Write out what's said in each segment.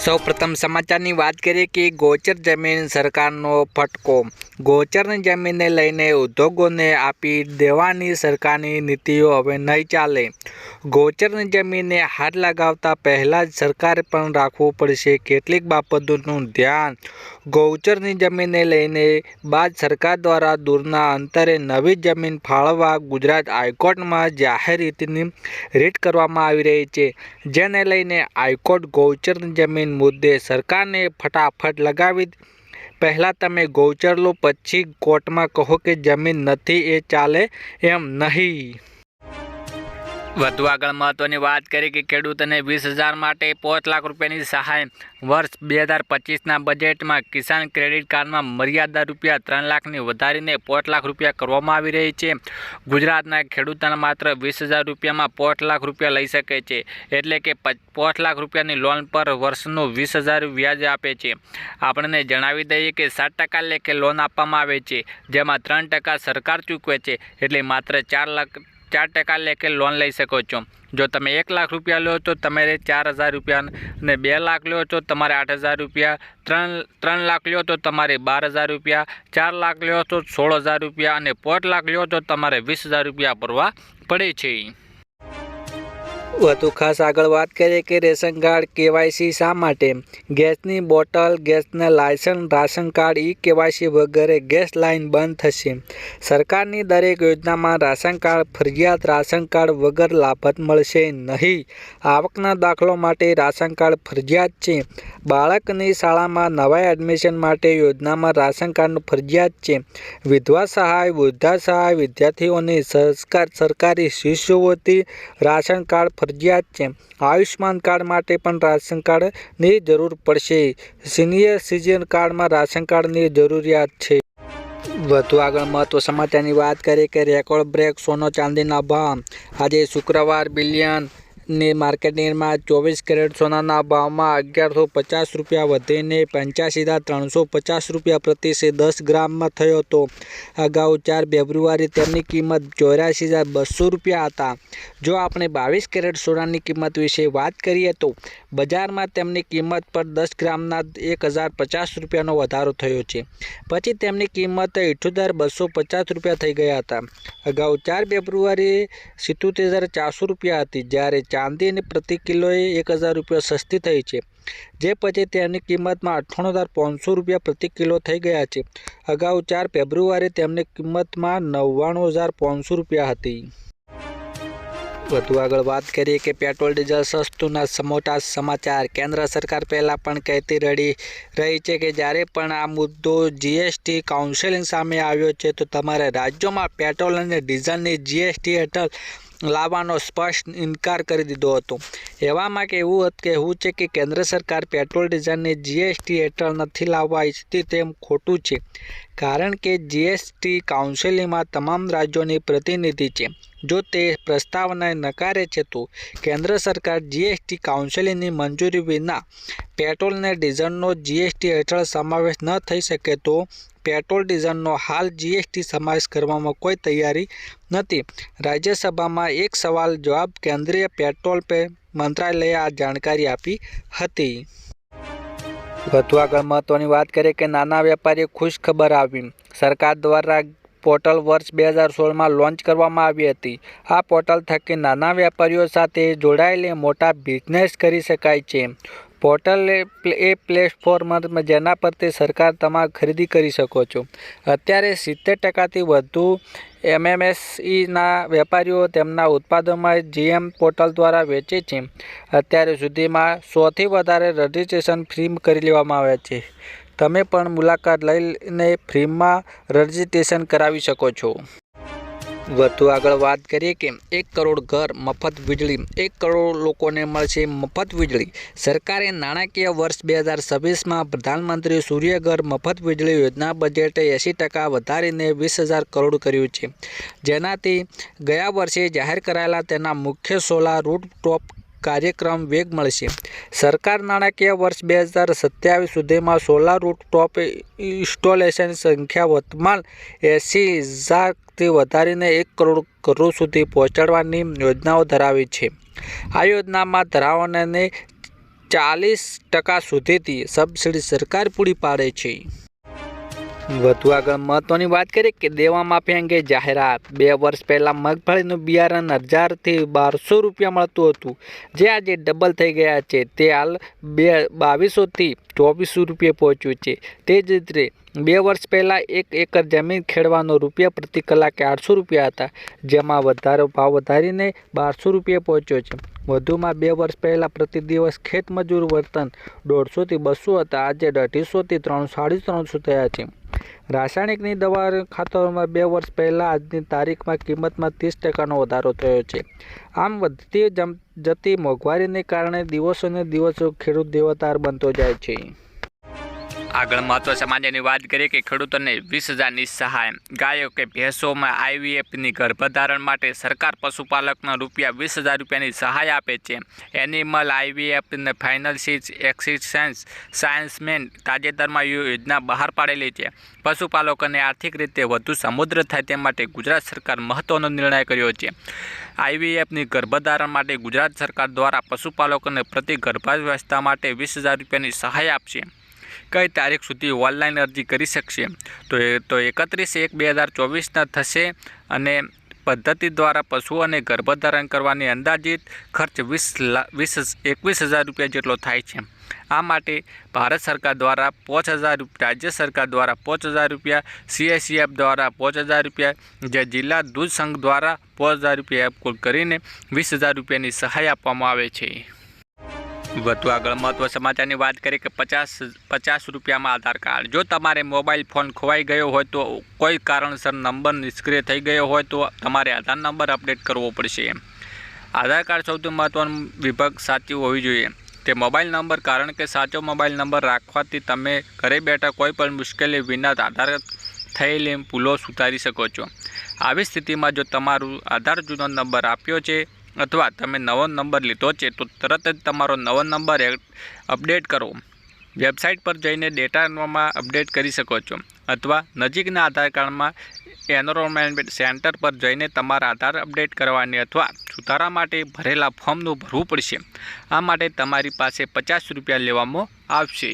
સૌ પ્રથમ સમાચારની વાત કરીએ કે ગોચર જમીન સરકારનો ફટકો. ગોચરની જમીનને લઈને ઉદ્યોગોને આપી દેવાની સરકારની નીતિઓ હવે નહીં ચાલે. ગોચરની જમીનને હાથ લગાવતા પહેલાં જ સરકારે પણ રાખવું પડશે કેટલીક બાબતોનું ધ્યાન. ગૌચરની જમીનને લઈને બાદ સરકાર દ્વારા દૂરના અંતરે નવી જમીન ફાળવવા ગુજરાત હાઈકોર્ટમાં જાહેર રીતની રીટ કરવામાં આવી રહી છે. જેને લઈને હાઈકોર્ટ ગૌચરની જમીન મુદ્દે સરકારને ફટાફટ લગાવી પહેલાં તમે ગૌચર લો, પછી કોર્ટમાં કહો કે જમીન નથી, એ ચાલે એમ નહીં. વધુ આગળ મહત્વની વાત કરી કે ખેડૂતોને વીસ હજાર માટે પાંચ લાખ રૂપિયાની સહાય. વર્ષ બે હજાર પચીસના બજેટમાં કિસાન ક્રેડિટ કાર્ડમાં મર્યાદા રૂપિયા ત્રણ લાખની વધારીને પાંચ લાખ રૂપિયા કરવામાં આવી રહી છે. ગુજરાતના ખેડૂતોને માત્ર વીસ હજાર રૂપિયામાં પાંચ લાખ રૂપિયા લઈ શકે છે, એટલે કે પાંચ લાખ રૂપિયાની લોન પર વર્ષનું વીસ હજાર વ્યાજ આપે છે. આપણને જણાવી દઈએ કે સાત ટકા લેખે લોન આપવામાં આવે છે, જેમાં ત્રણ ટકા સરકાર ચૂકવે છે, એટલે માત્ર ચાર લાખ ચાર ટકા લેખે લોન લઈ શકો છો. જો તમે એક લાખ રૂપિયા લો તો તમારે ચાર હજાર રૂપિયા અને બે લાખ લો તો તમારે આઠ હજાર રૂપિયા, ત્રણ ત્રણ લાખ લો તો તમારે બાર હજાર રૂપિયા, ચાર લાખ લો તો સોળ હજાર રૂપિયા અને પાંચ લાખ લો તો તમારે વીસ હજાર રૂપિયા ભરવા પડે છે. વધુ ખાસ આગળ વાત કરીએ કે રેશન કાર્ડ કેવાયસી શા માટે? ગેસની બોટલ, ગેસના licence, ration card, E KYC વગેરે ગેસ લાઇન બંધ થશે. સરકારની દરેક યોજનામાં રાશન કાર્ડ ફરજિયાત રાશન કાર્ડ વગર લાભત મળશે નહીં. આવકના દાખલો માટે રાશન કાર્ડ ફરજિયાત છે. બાળકની શાળામાં નવા એડમિશન માટે યોજનામાં રાશન કાર્ડનું ફરજિયાત છે. વિધવા સહાય, વૃદ્ધા સહાય, વિદ્યાર્થીઓની સરકાર સરકારી શિષ્યવૃત્તિ, રાશન કાર્ડ ફરજિયાત છે. આયુષ્યમાન કાર્ડ માટે પણ રાશન કાર્ડની જરૂર પડશે. સિનિયર સિટીઝન કાર્ડમાં રાશન કાર્ડની જરૂરિયાત છે. વધુ આગળ મહત્વ સમાચારની વાત કરીએ કે રેકોર્ડ બ્રેક સોનો ચાંદીના ભાવ. આજે શુક્રવાર બિલિયન ની માર્કેટિંગમાં ચોવીસ કેરેટ સોનાના ભાવમાં અગિયારસો પચાસ રૂપિયા વધીને પંચ્યાસી હજાર ત્રણસો પચાસ રૂપિયા પ્રતિ દસ ગ્રામમાં થયો હતો. અગાઉ ચાર ફેબ્રુઆરી તેમની કિંમત ચોર્યાસી હજાર બસો રૂપિયા હતા. જો આપણે બાવીસ કેરેટ સોનાની કિંમત વિશે વાત કરીએ તો બજારમાં તેમની કિંમત પર દસ ગ્રામના એક હજાર પચાસ રૂપિયાનો વધારો થયો છે. પછી તેમની કિંમત ઇઠ્યોતેર બસો પચાસ રૂપિયા થઈ ગયા હતા. અગાઉ ચાર ફેબ્રુઆરી સિત્તોતેર હજાર ચારસો રૂપિયા હતી. જ્યારે ચાંદીની પ્રતિ કિલોએ એક હજાર રૂપિયા સસ્તી થઈ છે, જે પછી તેની કિંમતમાં અઠ્ઠાણું હજાર પાંચસો રૂપિયા પ્રતિ કિલો થઈ ગયા છે. અગાઉ ચાર ફેબ્રુઆરી તેમની કિંમતમાં નવ્વાણું હજાર પાંચસો રૂપિયા હતી. વધુ આગળ વાત કરીએ કે પેટ્રોલ, ડીઝલ, સસ્તુંના મોટા સમાચાર. કેન્દ્ર સરકાર પહેલાં પણ કહેતી રડી રહી છે કે જ્યારે પણ આ મુદ્દો જીએસટી કાઉન્સેલિંગ સામે આવ્યો છે, તો તમારે રાજ્યોમાં પેટ્રોલ અને ડીઝલની જીએસટી હેઠળ લાવવાનો સ્પષ્ટ ઇનકાર કરી દીધો હતો. એવામાં કહેવું કહેવું છે કે કેન્દ્ર સરકાર પેટ્રોલ ડીઝલને જીએસટી હેઠળ નથી લાવવા ઈચ્છતી તેમ ખોટું છે. કારણ કે જીએસટી કાઉન્સિલમાં તમામ રાજ્યોની પ્રતિનિધિ છે. જો તે પ્રસ્તાવને નકારે છે તો કેન્દ્ર સરકાર જીએસટી કાઉન્સિલની મંજૂરી વિના પેટ્રોલ અને ડીઝલનો જીએસટી હેઠળ સમાવેશ ન થઈ શકે તો પેટ્રોલ ડીઝલનો હાલ જીએસટી સમાવેશ કરવામાં કોઈ તૈયારી નથી. રાજ્યસભામાં એક સવાલ જવાબ કેન્દ્રીય પેટ્રોલ પે મંત્રાલયે આ જાણકારી આપી હતી. વધુ આગળ મહત્વની વાત કરીએ કે નાના વેપારીઓ ખુશ ખબર આવી સરકાર દ્વારા પોર્ટલ વર્ષ બે હજાર સોળમાં લોન્ચ કરવામાં આવી હતી. આ પોર્ટલ થકી નાના વેપારીઓ સાથે જોડાયેલી મોટા બિઝનેસ કરી શકાય છે. પોર્ટલ એ પ્લેટફોર્મ જેના પરથી સરકાર તમારે ખરીદી કરી શકો છો. અત્યારે સિત્તેર ટકાથી વધુ એમએમએસઈના વેપારીઓ તેમના ઉત્પાદનોમાં જીએમ પોર્ટલ દ્વારા વેચે છે. અત્યારે સુધીમાં સોથી વધારે રજિસ્ટ્રેશન ફ્રી કરી લેવામાં આવ્યા છે. તમે પણ મુલાકાત લઈને ફ્રીમાં રજિસ્ટ્રેશન કરાવી શકો છો. વધુ આગળ વાત કરીએ કે એક કરોડ ઘર, મફત વીજળી, એક કરોડ લોકોને મળશે મફત વીજળી. સરકારે નાણાકીય વર્ષ બે હજાર છવ્વીસમાં પ્રધાનમંત્રી સૂર્યઘર મફત વીજળી યોજના બજેટે એંસી ટકા વધારીને વીસ હજાર કરોડ કર્યું છે. જેનાથી ગયા વર્ષે જાહેર કરાયેલા તેના મુખ્ય સોલાર રૂટટોપ કાર્યક્રમ વેગ મળશે. સરકાર નાણાકીય વર્ષ બે હજાર સત્યાવીસ સુધીમાં સોલાર રૂફટોપ ઇન્સ્ટોલેશન સંખ્યા વર્તમાન એંસી હજારથી વધારીને એક કરોડ કરોડ સુધી પહોંચાડવાની યોજનાઓ ધરાવી છે. આ યોજનામાં ધરાવણને ચાલીસ ટકા સુધીથી સબસિડી સરકાર પૂરી પાડે છે. વધુ આગળ મહત્વની વાત કરીએ કે દેવા માફી અંગે જાહેરાત. બે વર્ષ પહેલાં મગફળીનું બિયારણ હજારથી બારસો રૂપિયા મળતું હતું. જે આજે ડબલ થઈ ગયા છે. તે હાલ બે, બાવીસોથી ચોવીસો રૂપિયા પહોંચ્યું છે. તે જ રીતે બે વર્ષ પહેલાં એક એકર જમીન ખેડવાનો રૂપિયા પ્રતિ કલાકે આઠસો રૂપિયા હતા. જેમાં વધારો ભાવ વધારીને બારસો રૂપિયા પહોંચ્યો છે. વધુમાં બે વર્ષ પહેલાં પ્રતિ દિવસ ખેતમજૂર વર્તન દોઢસોથી બસો હતા. આજે અઢીસોથી ત્રણસો સાડી ત્રણસો થયા છે. રાસાયણિકની દવા ખાતરોમાં બે વર્ષ પહેલાં આજની તારીખમાં કિંમતમાં ત્રીસ ટકાનો વધારો થયો છે. આમ વધતી જતી મોંઘવારીને કારણે દિવસોને દિવસો ખેડૂત દેવતાર બનતો જાય છે. આગળ મહત્વ સમાજની વાત કરીએ કે ખેડૂતોને વીસ હજારની સહાય. ગાયો કે ભેંસોમાં આઈવીએફની ગર્ભધારણ માટે સરકાર પશુપાલકના રૂપિયા વીસ હજાર રૂપિયાની સહાય આપે છે. એનિમલ આઈવીએફને ફાઇનલ સીઝ એક્સિસ્ટન્સ સાયન્સમેન તાજેતરમાં યોજના બહાર પાડેલી છે. પશુપાલકોને આર્થિક રીતે વધુ સમુદ્ર થાય તે માટે ગુજરાત સરકાર મહત્વનો નિર્ણય કર્યો છે. આઈવીએફની ગર્ભધારણ માટે ગુજરાત સરકાર દ્વારા પશુપાલકોને પ્રતિ ગર્ભાવસ્થા માટે વીસ હજાર રૂપિયાની સહાય આપશે. કઈ તારીખ સુધી ઓનલાઈન અરજી કરી શકશે. તો એ, તો એકત્રીસ એક બે હજાર ચોવીસના થશે અને પદ્ધતિ દ્વારા પશુઓને ગર્ભધારણ કરવાની અંદાજિત ખર્ચ વીસ વીસ એકવીસ હજાર રૂપિયા જેટલો થાય છે. આ માટે ભારત સરકાર દ્વારા પાંચ હજાર રાજ્ય સરકાર દ્વારા પાંચ હજાર રૂપિયા, સીઆઈસીએફ દ્વારા પાંચ હજાર રૂપિયા, જે જિલ્લા દૂધ સંઘ દ્વારા પાંચ હજાર રૂપિયા કુલ કરીને વીસ હજાર રૂપિયાની સહાય આપવામાં આવે છે. વધુ આગળ મહત્વ સમાચારની વાત કરીએ કે પચાસ પચાસ રૂપિયામાં આધાર કાર્ડ. જો તમારે મોબાઈલ ફોન ખોવાઈ ગયો હોય તો કોઈ કારણસર નંબર નિષ્ક્રિય થઈ ગયો હોય તો તમારે આધાર નંબર અપડેટ કરવો પડશે આધાર કાર્ડ સૌથી મહત્વનો વિભાગ સાચી હોવી જોઈએ. તે મોબાઈલ નંબર, કારણ કે સાચો મોબાઈલ નંબર રાખવાથી તમે ઘરે બેઠા કોઈ પણ મુશ્કેલી વિના આધાર થયેલી ભૂલો સુધારી શકો છો. આવી સ્થિતિમાં જો તમારું આધાર જૂનો નંબર આપ્યો છે અથવા તમે નવો નંબર લીધો છે, તો તરત જ તમારો નવો નંબર અપડેટ કરો. વેબસાઇટ પર જઈને ડેટામાં અપડેટ કરી શકો છો. અથવા નજીકના આધાર કાર્ડમાં એનરોલમેન્ટ સેન્ટર પર જઈને તમારા આધાર અપડેટ કરવાની અથવા સુધારા માટે ભરેલા ફોર્મનું ભરવું પડશે. આ માટે તમારી પાસે પચાસ રૂપિયા લેવામાં આવશે.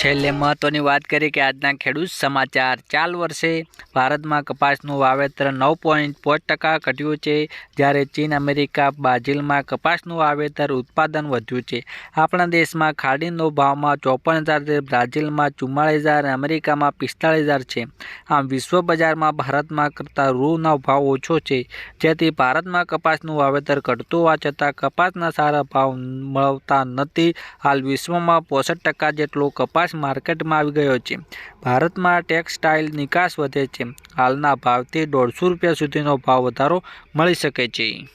છેલ્લે મહત્ત્વની વાત કરીએ કે આજના ખેડૂત સમાચાર ચાલ વર્ષે ભારતમાં કપાસનું વાવેતર નવ પોઈન્ટ પાંચ ટકા ઘટ્યું છે. જ્યારે ચીન, અમેરિકા, બ્રાઝિલમાં કપાસનું વાવેતર ઉત્પાદન વધ્યું છે. આપણા દેશમાં ખાડીનો ભાવમાં ચોપન હજાર બ્રાઝિલમાં ચુમ્માળીસ હજાર અમેરિકામાં પિસ્તાળીસ હજાર છે. આમ વિશ્વ બજારમાં ભારતમાં કરતાં રૂનો ભાવ ઓછો છે. જેથી ભારતમાં કપાસનું વાવેતર ઘટતું હોવા છતાં કપાસના સારા ભાવ મળતા નથી. હાલ વિશ્વમાં પોસઠ ટકા જેટલો કપાસ માર્કેટમાં આવી ગયો છે. ભારતમાં ટેક્સટાઇલ નિકાસ વધે છે. હાલના ભાવથી દોઢસો રૂપિયા સુધીનો ભાવ વધારો મળી શકે છે.